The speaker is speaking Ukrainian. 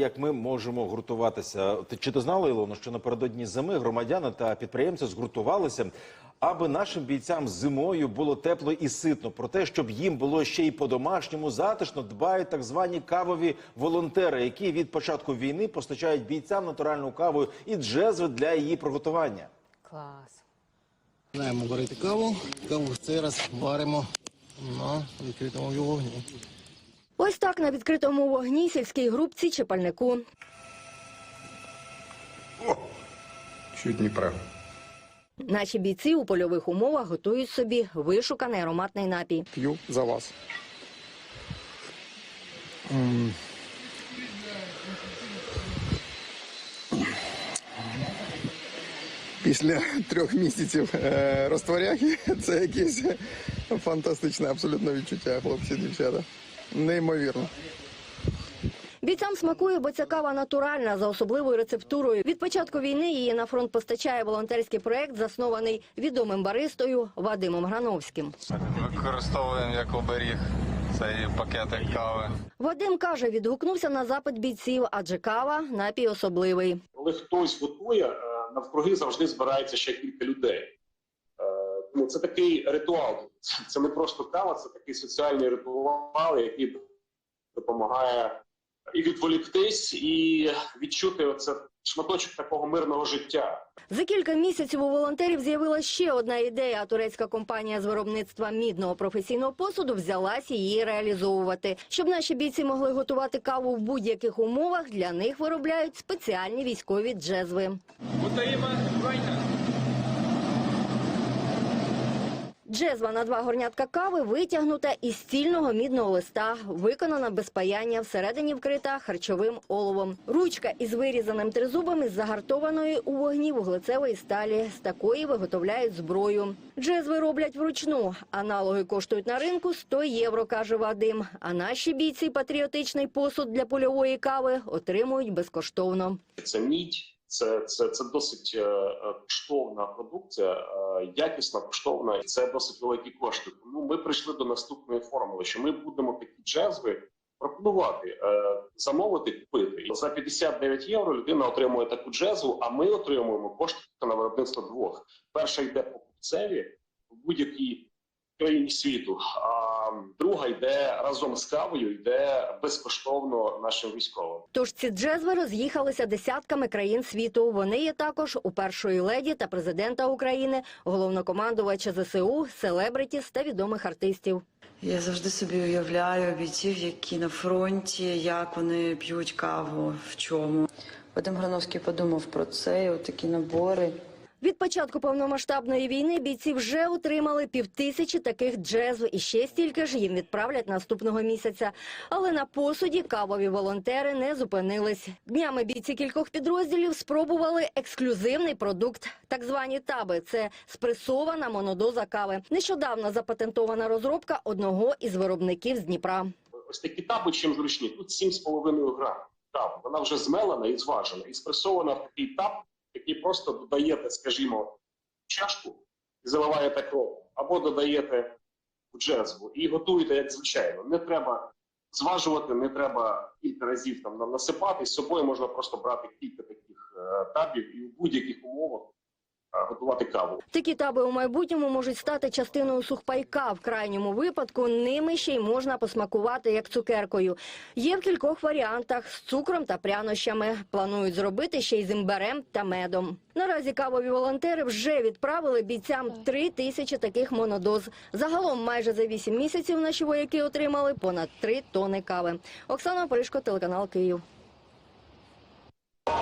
як ми можемо гуртуватися. Ти- Чи ти знала, Ілоно, що напередодні зими громадяни та підприємці згуртувалися, аби нашим бійцям зимою було тепло і ситно. Про те, щоб їм було ще й по-домашньому затишно, дбають так звані кавові волонтери, які від початку війни постачають бійцям натуральну каву і джезви для її приготування. Клас. Починаємо варити каву. Каву в цей раз варимо на відкритому вогні. Ось так на відкритому вогні сільській групці чи пальнику. Чуть Дніпра. Наші бійці у польових умовах готують собі вишуканий ароматний напій. П'ю за вас. М. Після трьох місяців е, розтворяхи це якесь фантастичне абсолютно відчуття, хлопці, дівчата. Неймовірно. Бійцям смакує, бо ця кава натуральна за особливою рецептурою. Від початку війни її на фронт постачає волонтерський проект, заснований відомим баристою Вадимом Грановським. Використовуємо як оберіг цей пакетик кави. Вадим каже, відгукнувся на запит бійців, адже кава напій особливий. коли хтось готує, е, навкруги завжди збирається ще кілька людей. Ну, це такий ритуал. Це- не просто кава, це такий соціальний ритуал, який допомагає і відволіктись, і відчути оце шматочок такого мирного життя. За кілька місяців у волонтерів з'явилася ще одна ідея. Турецька компанія з виробництва мідного професійного посуду взялась її реалізовувати. Щоб наші бійці могли готувати каву в будь-яких умовах, для них виробляють спеціальні військові джезви. Джезва на два горнятка кави витягнута із стільного мідного листа, виконана без паяння, всередині вкрита харчовим оловом. Ручка із вирізаним тризубом із загартованої у вогні вуглецевої сталі. З такої виготовляють зброю. Джезви роблять вручну. Аналоги коштують на ринку 100 євро, каже Вадим. А наші бійці патріотичний посуд для польової кави отримують безкоштовно. Це мідь, це, це, це досить е, коштовна продукція, е, якісна, коштовна, і це досить великі кошти. Тому ми прийшли до наступної формули, що ми будемо такі джезви пропонувати, е, замовити, купити. За 59 євро людина отримує таку джезву, а ми отримуємо кошти на виробництво двох. Перша йде покупцеві в будь-якій країні світу, а друга йде разом з кавою, йде безкоштовно нашим військовим. Тож ці джезви роз'їхалися десятками країн світу. Вони є також у першої леді та президента України, головнокомандувача ЗСУ, селебритіс та відомих артистів. Я завжди собі уявляю бійців, які на фронті, як вони п'ють каву, в чому. Вадим Грановський подумав про це, і от такі набори. Від початку повномасштабної війни бійці вже отримали півтисячі таких джезв, і ще стільки ж їм відправлять наступного місяця. Але на посуді кавові волонтери не зупинились. Днями бійці кількох підрозділів спробували ексклюзивний продукт, так звані таби. Це спресована монодоза кави. Нещодавно запатентована розробка одного із виробників з Дніпра. Ось такі таби чим зручні. Тут 7,5 грам кави. Вона вже змелена і зважена, і спресована в такий таб, який просто додаєте, скажімо, чашку і заливаєте кров, або додаєте в джезву і готуєте як звичайно. Не треба зважувати, не треба кілька разів там насипати. З собою можна просто брати кілька таких е, табів і в будь-яких умовах готувати каву. Такі таби у майбутньому можуть стати частиною сухпайка. В крайньому випадку ними ще й можна посмакувати як цукеркою. Є в кількох варіантах з цукром та прянощами. Планують зробити ще й з імберем та медом. Наразі кавові волонтери вже відправили бійцям три тисячі таких монодоз. Загалом майже за вісім місяців наші вояки отримали понад три тони кави. Оксана Пришко, телеканал Київ.